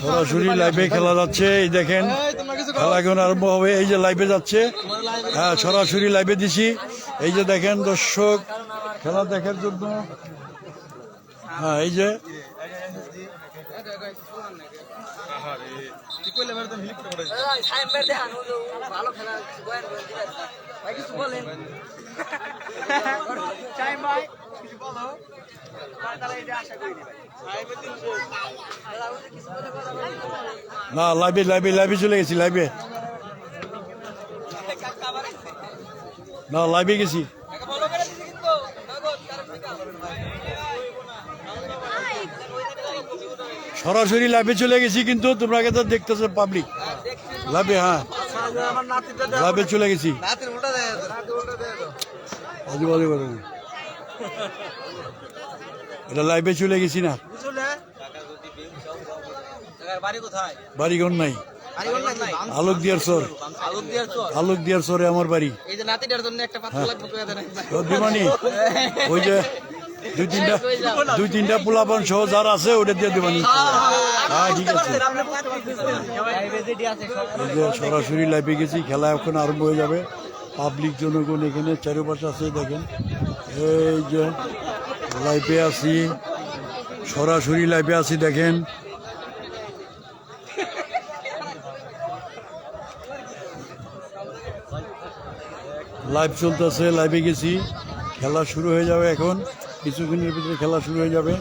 সরাসরি লাইভে খেলা যাচ্ছে এই দেখেন খেলা এখন আরম্ভ হবে এই যে লাইভে যাচ্ছে। হ্যাঁ সরাসরি লাইভে দিছি। এই যে দেখেন দর্শক খেলা দেখার জন্য। হ্যাঁ এই যে। ভালো খেলা না লাইভে লাইভে লাইভে চলে গেছি লাইভে। না লাইভে গেছি। সরাসরি লাইভে চলে গেছি কিন্তু তোমরা তো দেখতেছো পাবলিক লাইভে হ্যাঁ। লাইভে চলে গেছি। আজু বাজু। এটা লাইভে চলে গেছি না। বাড়িঘর নাই? আলোক দিয়ার সর আলোক দিয়ার সরে আমার বাড়ি। দিবানি ওই যে দুই তিনটা দুই তিনটা পোলাপান সহ যারা আছে ওটা দিয়ে দিবানি হ্যাঁ ঠিক আছে। এই যে সরাসরি লাইভে গেছি খেলা এখন আরম্ভ হয়ে যাবে। পাবলিক জনগণ এখানে চারিপাশে আছে দেখেন। এই যে লাইফে আছি, সরাসরি লাইপে আছি, দেখেন। লাইভ চলতেছে লাইভে গেছি। খেলা শুরু হয়ে যাবে এখন। কিছুক্ষণের ভিতরে খেলা শুরু হয়ে যাবে।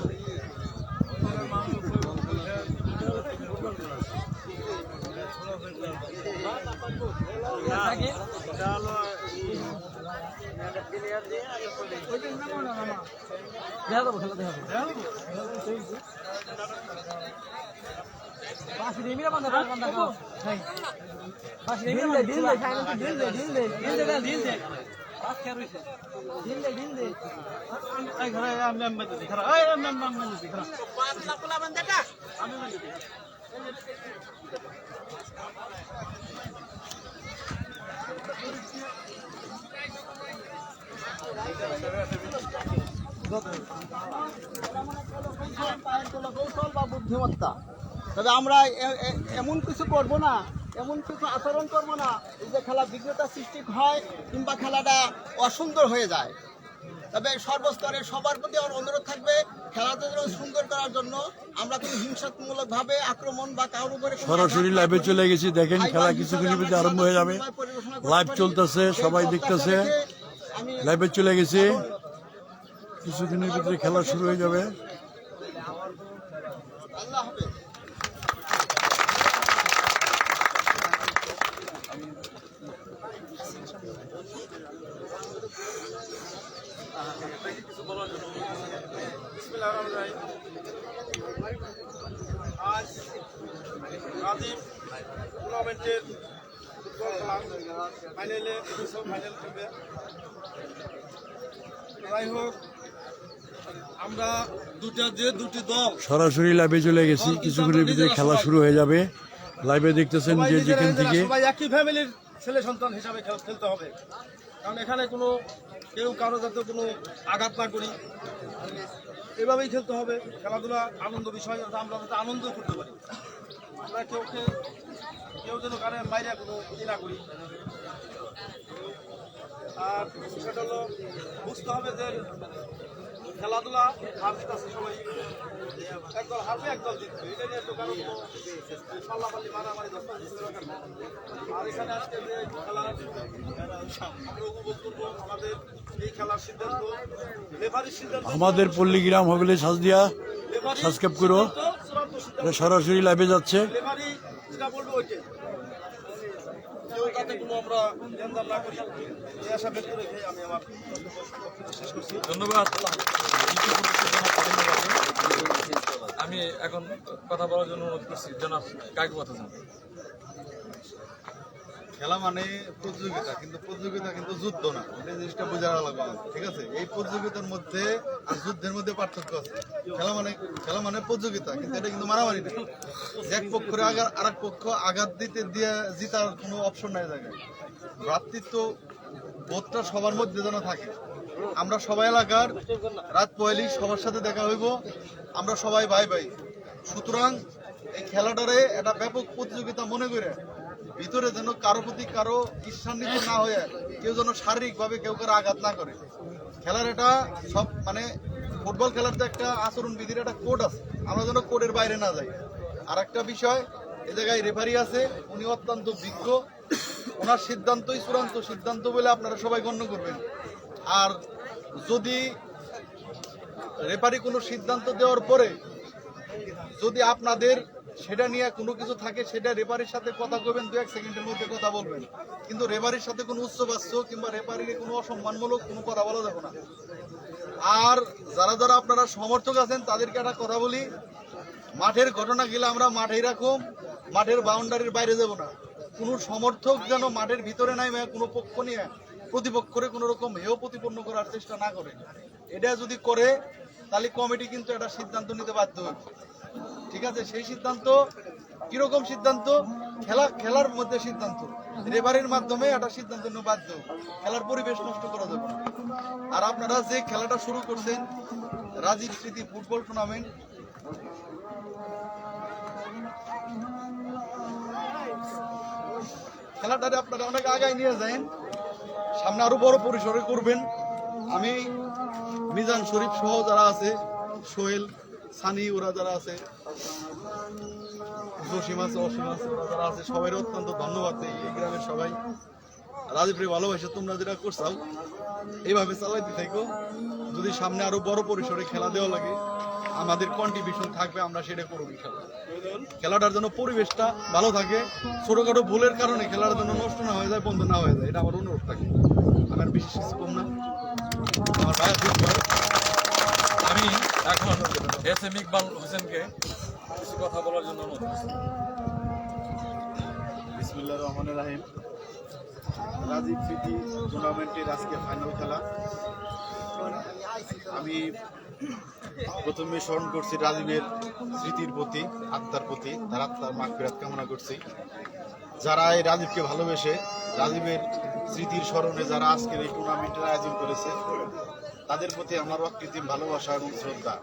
কৌশল বা বুদ্ধিমত্তা তবে আমরা এমন কিছু করব না এমন কিছু আচরণ করব না। এই যে খেলা বিঘ্নতা সৃষ্টি হয় কিংবা খেলাটা অসুন্দর হয়ে যায়। তবে সর্বস্তরের সবার প্রতি আমার অনুরোধ থাকবে যেন সুন্দর করার জন্য। আমরা কোনো হিংসাত্মূলক ভাবে আক্রমণ বা কারোর উপরে সরাসরি লাইভে চলে গেছি। দেখেন খেলা কিছুক্ষণের হিসাবে আরম্ভ হয়ে যাবে। খেলাধুলা লাইভ চলতেছে সবাই দেখতেছে। লাইভে চলে গেছি। কিছুক্ষণের ভিতরে খেলা শুরু হয়ে যাবে। আল্লাহ হাফেজ আজ রাজীব টুর্নামেন্টের ফুটবল খেলা ফাইনালে ফাইনাল খেলবে। যাই হোক আমরা দুটা যে দুটি দল সরাসরি লাইভে চলে গেছি। কিছুক্ষণের ভিতরে খেলা শুরু হয়ে যাবে। লাইভে দেখতেছেন যে যেখান থেকে সবাই একই ফ্যামিলির ছেলে সন্তান হিসাবে খেল- খেলতে হবে। কারণ এখানে কোনো কেউ কারও যাতে কোনো আঘাত না করি। এভাবেই খেলতে হবে। খেলাধুলা আনন্দ বিষয় আমরা যাতে আনন্দ করতে পারি। আমরা কেউ কেউ যেন কারে বাইরে কোনো ই না করি। আর সেটা হলো, বুঝতে হবে যে খেলাধুলা একদল হারবে, একদল মারামারি আর এখানে খেলা আমাদের এই খেলার সিদ্ধান্ত সিদ্ধান্ত। আমাদের পল্লীগ্রাম হগলে সাজদিয়া। সাবস্ক্রাইব করো। সরাসরি লাইভে যাচ্ছে। ধন্যবাদ। আমি এখন কথা বলার জন্য অনুরোধ করছি, জনাব কাকে কথা জানাব খেলা মানে প্রতিযোগিতা, কিন্তু প্রতিযোগিতা কিন্তু যুদ্ধ না। এই জিনিসটা বোঝা লাগবে ঠিক আছে? এই প্রতিযোগিতার মধ্যে আর যুদ্ধের মধ্যে পার্থক্য আছে। খেলা মানে খেলা মানে প্রতিযোগিতা, কিন্তু এটা কিন্তু মারামারি না। এক পক্ষের আঘাত আর এক পক্ষ আঘাত দিতে দিয়ে জিতার কোনো অপশন নাই জায়গায়। ভ্রাতৃত্ব বোধটা সবার মধ্যে যেন থাকে। আমরা সবাই এলাকার, রাত পয়লি সবার সাথে দেখা হইব। আমরা সবাই ভাই ভাই সুতরাং এই খেলাটারে একটা ব্যাপক প্রতিযোগিতা মনে করে ভিতরে যেন কারও প্রতি কারও ঈর্ষান্বিত না হয়ে কেউ যেন শারীরিকভাবে কেউ কারও আঘাত না করে। খেলার এটা সব মানে ফুটবল খেলার তো একটা আচরণ বিধির একটা কোড আছে, আমরা যেন কোডের বাইরে না যাই। আর একটা বিষয়, এ জায়গায় রেফারি আছে, উনি অত্যন্ত বিজ্ঞ। ওনার সিদ্ধান্তই চূড়ান্ত সিদ্ধান্ত বলে আপনারা সবাই গণ্য করবেন। আর যদি রেফারি কোনো সিদ্ধান্ত দেওয়ার পরে যদি আপনাদের সেটা নিয়ে কোনো কিছু থাকে, সেটা রেফারির সাথে কথা কবেন দু এক সেকেন্ডের মধ্যে কথা বলবেন। কিন্তু রেফারির সাথে কোনো উচ্চবাস্য কিংবা রেফারিকে কোনো অসম্মানমূলক কোনো কথা বলা যাবে না। আর যারা যারা আপনারা সমর্থক আছেন, তাদেরকে একটা কথা বলি। মাঠের ঘটনা গেলে আমরা মাঠেই রাখুম, মাঠের বাউন্ডারির বাইরে যাব না। কোনো সমর্থক যেন মাঠের ভিতরে নাই কোনো পক্ষ নিয়ে প্রতিপক্ষরে কোনো রকম হেয় প্রতিপন্ন করার চেষ্টা না করে। এটা যদি করে, তাহলে কমিটি কিন্তু একটা সিদ্ধান্ত নিতে বাধ্য হবে। ঠিক আছে? সেই সিদ্ধান্ত, কীরকম সিদ্ধান্ত? খেলা, খেলার মধ্যে সিদ্ধান্ত। রেফারির মাধ্যমে একটা সিদ্ধান্ত নিতে বাধ্য। খেলার পরিবেশ নষ্ট করা যাবে আর আপনারা যে খেলাটা শুরু করছেন, রাজীব স্মৃতি ফুটবল টুর্নামেন্ট খেলাটারে আপনারা অনেক আগায় নিয়ে যান সামনে আরও বড় পরিসরে করবেন। আমি মিজান শরীফ সহ যারা আছে, সোহেল সানি, ওরা যারা আছে, জসিম আছে, অসীম আছে, ওরা যারা আছে সবাই অত্যন্ত ধন্যবাদ এই গ্রামের সবাই। রাজীব রে, ভালোবাসে, তোমরা যেটা করছাও এইভাবে চালাইতে থাকো। যদি সামনে আরও বড় পরিসরে খেলা দেওয়া লাগে, আমাদের কন্ট্রিবিউশন থাকবে, আমরা সেটা করব ইনশাল্লাহ খেলাটার জন্য পরিবেশটা ভালো থাকে। ছোটখাটো ভুলের কারণে খেলাটা যেন নষ্ট না হয়ে যায়, বন্ধ না হয়ে যায়, এটা আমার অনুরোধ থাকে। আমার বিশেষ কিছু কম না। আমার ভাইয়া। আমি এখন এস এম ইকবাল হোসেনকে কিছু কথা বলার জন্য অনুরোধ। বিসমুল্লাহ রহমান রাহিম। রাজীব স্মৃতি টুর্নামেন্টের আজকে ফাইনাল খেলা। আমি প্রথমে স্মরণ করছি রাজীবের স্মৃতির প্রতি, আত্মার প্রতি, তার আত্মার মাগ ফেরাত কামনা করছি। যারা এই রাজীবকে ভালোবেসে, রাজীবের স্মৃতির স্মরণে যারা আজকের এই টুর্নামেন্টের আয়োজন করেছে তাদের প্রতি আমার অকৃত্রিম ভালোবাসা এবং শ্রদ্ধা।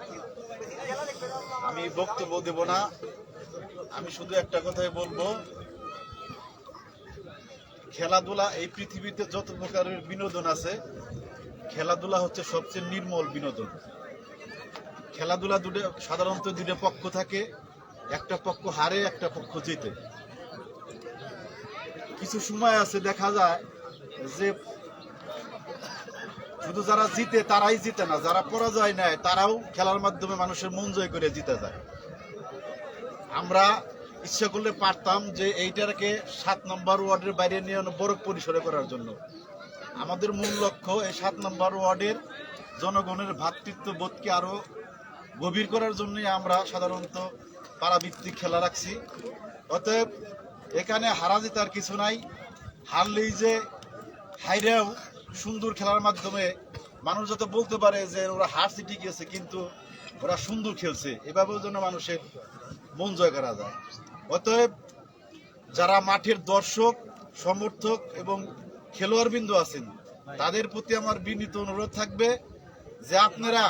আমি বক্তব্য দেব না। আমি শুধু একটা কথাই বলব। খেলাধুলা, এই পৃথিবীতে যত প্রকারের বিনোদন আছে, খেলাধুলা হচ্ছে সবচেয়ে নির্মল বিনোদন। খেলাধুলা দুটো, সাধারণত দুটো পক্ষ থাকে। একটা পক্ষ হারে, একটা পক্ষ জিতে। কিছু সময় আছে, দেখা যায় যে শুধু যারা জিতে, তারাই জিতে না, যারা পরাজয় নেয়, তারাও খেলার মাধ্যমে মানুষের মন জয় করে জিতে যায়। আমরা ইচ্ছা করলে পারতাম যে এইটাকে সাত নম্বর ওয়ার্ডের বাইরে নিয়ে বড় পরিসরে করার জন্য। আমাদের মূল লক্ষ্য এই সাত নম্বর ওয়ার্ডের জনগণের ভ্রাতৃত্ব বোধকে আরও গভীর করার জন্যই আমরা সাধারণত পারাভিত্তিক খেলা রাখছি। অতএব এখানে হারা জেতার কিছু নাই, হারলেই যে হাইরেও সুন্দর খেলার মাধ্যমে মানুষ যাতে বলতে পারে যে ওরা হারছে, ঠিকই আছে, কিন্তু ওরা সুন্দর খেলছে। এভাবেও যেন মানুষের মন জয় করা যায়। অতএব যারা মাঠের দর্শক, সমর্থক এবং খেলোয়াড় বিন্দু আছেন, তাদের প্রতি আমার বিনীত অনুরোধ থাকবে যে আপনারা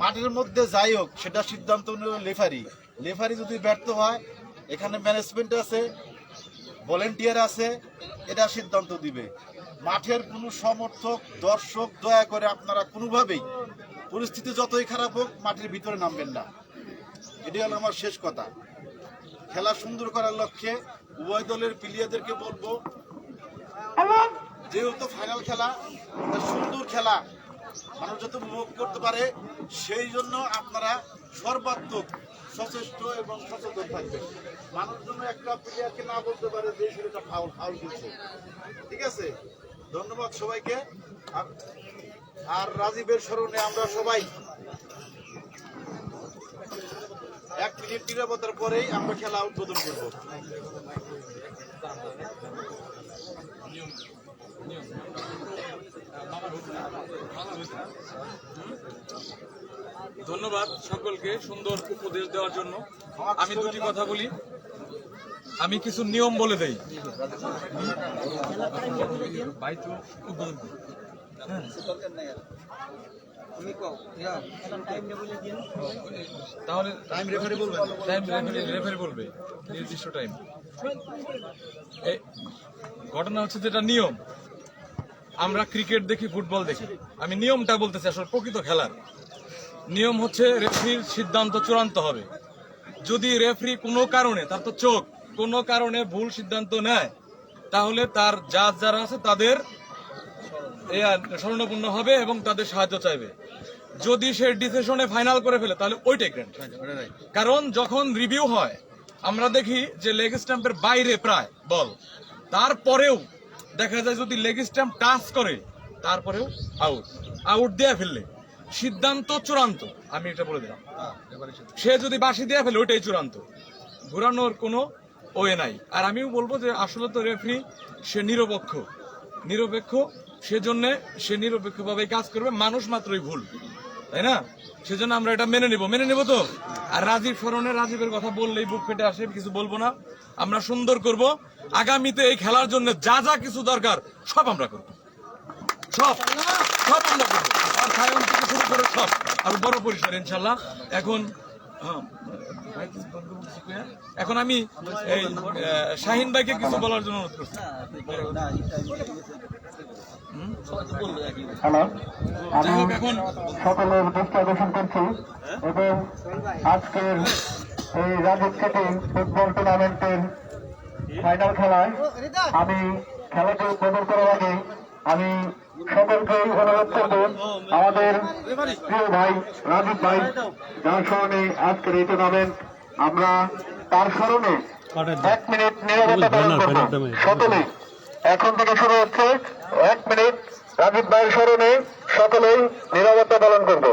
মাঠের মধ্যে যাই হোক, সেটা সিদ্ধান্ত নিল লেফারি। লেফারি যদি ব্যর্থ হয়, এখানে ম্যানেজমেন্ট আছে ভলেন্টিয়ার আছে, এটা সিদ্ধান্ত দিবে। মাঠের কোনো সমর্থক, দর্শক, দয়া করে আপনারা কোনোভাবেই পরিস্থিতি যতই খারাপ হোক, মাঠের ভিতরে নামবেন না। এটি হলো আমার শেষ কথা। খেলা সুন্দর করার লক্ষ্যে উভয় দলের প্লেয়ারদেরকে বলব, যেহেতু ফাইনাল খেলা সুন্দর খেলা মানুষ যাতে উপভোগ করতে পারে, সেই জন্য আপনারা সর্বাত্মক সচেষ্ট এবং সচেতন থাকবেন। মানুষ যেন একটা প্লেয়ারকে না বলতে পারে যে সেটা ফাউল ফাউল দিচ্ছে ঠিক আছে? ধন্যবাদ সবাইকে। আর- রাজীবের স্মরণে আমরা সবাই এক মিনিট নিরাপত্তার পরেই আমরা খেলা উদ্বোধন করব। ধন্যবাদ সকলকে সুন্দর উপদেশ দেওয়ার জন্য। আমি দুটি কথা বলি। আমি কিছু নিয়ম বলে দেই। তাহলে টাইম রেফারি টাইম রেফারি বলবে নির্দিষ্ট টাইম ঘটনা হচ্ছে যেটা নিয়ম। আমরা ক্রিকেট দেখি ফুটবল দেখি। আমি নিয়মটা বলতেছি আসলে প্রকৃত খেলার। নিয়ম হচ্ছে রেফারির সিদ্ধান্ত চূড়ান্ত হবে। যদি রেফারি কোনো কারণে তার তো চোখ কোনো কারণে ভুল সিদ্ধান্ত নেয় তাহলে তার জাজ যারা আছে তাদের স্মরণাপন্ন হবে এবং তাদের সাহায্য চাইবে। যদি সে ডিসিশনে ফাইনাল করে ফেলে তাহলে ওইটাই গ্র্যান্ড কারণ যখন রিভিউ হয় আমরা দেখি যে লেগ স্ট্যাম্পের বাইরে প্রায় বল। তারপরেও দেখা যায় যদি লেগ স্ট্যাম্প টাচ করে তারপরেও আউট আউট দেয়া ফেললে সিদ্ধান্ত চূড়ান্ত। আমি এটা বলে দিলাম। সে যদি বাসি দেয়া ফেলে ওইটাই চূড়ান্ত। ঘুরানোর কোনো ওয়ে নাই। আর আমিও বলব যে আসলে তো রেফারি সে নিরপেক্ষ। নিরপেক্ষ সেজন্য সে নিরপেক্ষভাবে কাজ করবে। মানুষ মাত্রই ভুল তাই না? সেজন্য আমরা এটা মেনে নিব। মেনে নিব তো? আর রাজীব স্মরণে রাজীবের কথা বললেই বুক ফেটে আসে কিছু বলব না। আমরা সুন্দর করব। আগামীতে এই খেলার জন্য যা যা কিছু দরকার সব আমরা করব। সব সব আমরা করব। আর থেকে শুরু করে সব। আর বড় পরিসর ইনশাল্লাহ। এখন হ্যাঁ, এখন আমি এই শাহিন ভাইকে কিছু বলার জন্য অনুরোধ করছি। এখন সকলের দৃষ্টি আকর্ষণ করছি এবং আজকের এই রাজীব সিটি ফুটবল টুর্নামেন্টের ফাইনাল খেলায় আমি খেলাটি উদ্বোধন করার আগে আমি সকলকেই অনুরোধ করব আমাদের প্রিয় ভাই রাজীব ভাই যার স্মরণে আজকের এই টুর্নামেন্ট আমরা তার স্মরণে এক মিনিট নিরবতা পালন করব। সকলে এখন থেকে শুরু হচ্ছে এক মিনিট রাজীব ভাইয়ের স্মরণে সকলেই নিরাপত্তা পালন করব।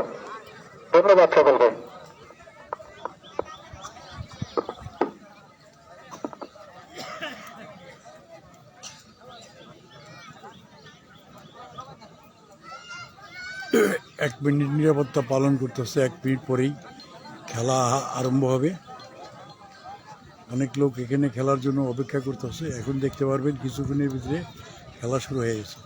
ধন্যবাদ সকলকে। এক মিনিট নিরাপত্তা পালন করতেছে, এক মিনিট পরেই খেলা আরম্ভ হবে। অনেক লোক এখানে খেলার জন্য অপেক্ষা করতেছে। এখন দেখতে পারবেন কিছুক্ষণের ভিতরে খেলা শুরু হয়ে গেছে।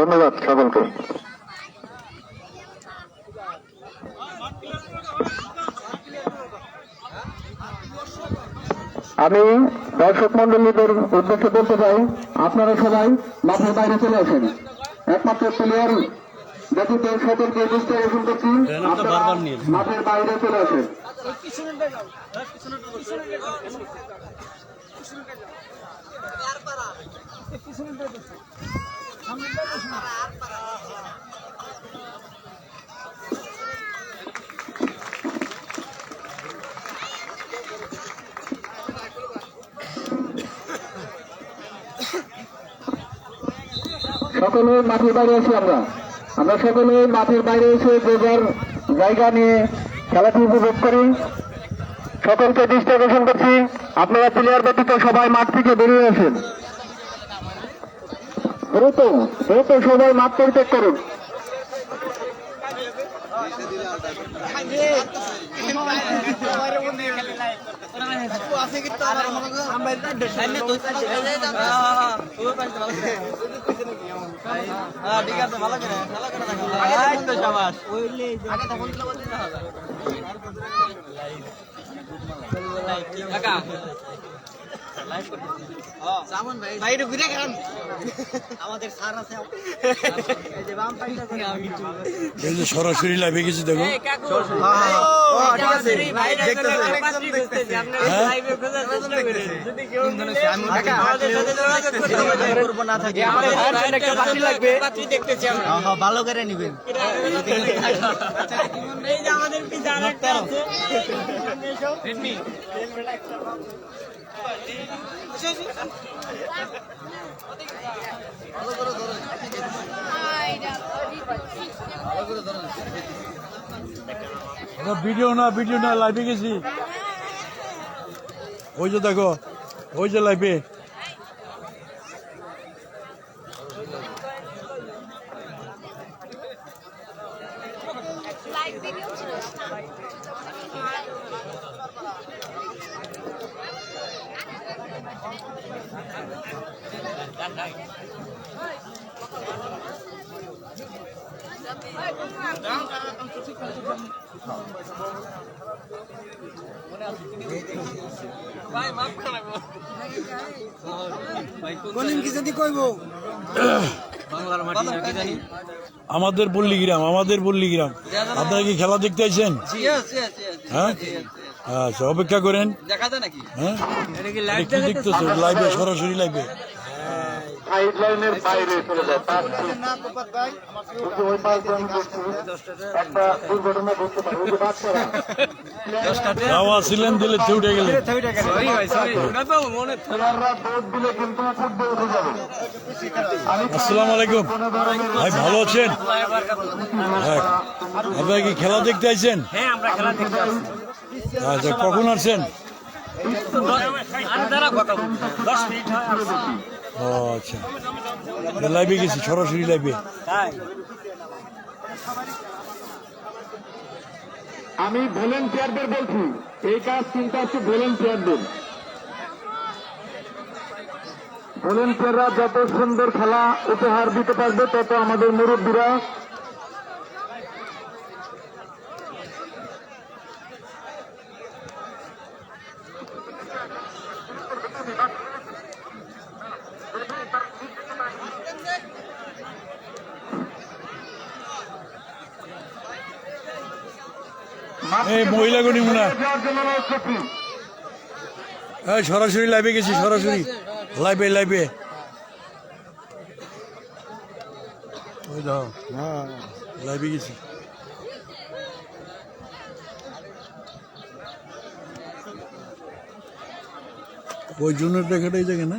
ধন্যবাদ সকলকে। আমি দর্শক মন্ডলীদের উদ্দেশ্যে বলতে চাই আপনারা সবাই মাঠের বাইরে চলে আসেন। একমাত্র প্লেয়ার ব্যতীত সকলকে দৃষ্টি আকর্ষণ করছি মাঠের বাইরে চলে আসেন। সকলে মাঠের বাইরে আছি আমরা। আমরা সকলে মাঠের বাইরে এসে যে যার জায়গা নিয়ে খেলাটি উপভোগ করি। সকলকে দৃষ্টি আকর্ষণ করছি। আপনারা প্লেয়ার ব্যতীত সবাই মাঠ থেকে বেরিয়ে আসেন। দ্রুত দ্রুত সবাই মাঠ পরিত্যাগ করুন। কাকা। ভাই ভাই একটু ঘুরে খান আমাদের স্যার আছে এই যে বাম পাইটা করে আমি কিছু সরাসরি লাইভে গেছি দেখো হ্যাঁ? হ্যাঁ ভালো করে নেবেন আমাদের পিছনে একটা আছে ভিডিও না ভিডিও না লাইভে গেছি। ওই যে দেখো ওই যে লাইভ ভিডিও ছিল আমাদের পল্লীগ্রাম আমাদের পল্লীগ্রাম আপনারা কি খেলা দেখতে আইছেন? হ্যাঁ? আচ্ছা অপেক্ষা করেন। হ্যাঁ? কি দেখতেছো? লাইভে সরাসরি লাইভে সাইড লাইনের বাইরে চলে যায়। পাঁচ ফিট। ওই পাঁচ একটা দুর্ঘটনা ঘটতে পারে। ওই বাচ্চারা। যাওয়া ছিলেন দিলে উঠে গেলেন আসসালামু আলাইকুম। ভাই ভালো আছেন? হ্যাঁ। আপনারা কি খেলা দেখতে আইছেন? হ্যাঁ আমরা খেলা দেখতে আসছি। আচ্ছা কখন আসছেন। ও আচ্ছা। লাইভে গেছি, সরাসরি লাইভে আমি ভলেন্টিয়ারদের বলছি, এই কাজ চিন্তা হচ্ছে ভলেন্টিয়ারদের। ভলেন্টিয়াররা যত সুন্দর খেলা উপহার দিতে পারবে, তত আমাদের মুরব্বীরা এই মহিলাগণি মনে। হয়। সরাসরি লাইভে গেছি, সরাসরি। লাইভে লাইভে। লাইভে গেছি। ওই জুনের দেখাটাই জায়গা না?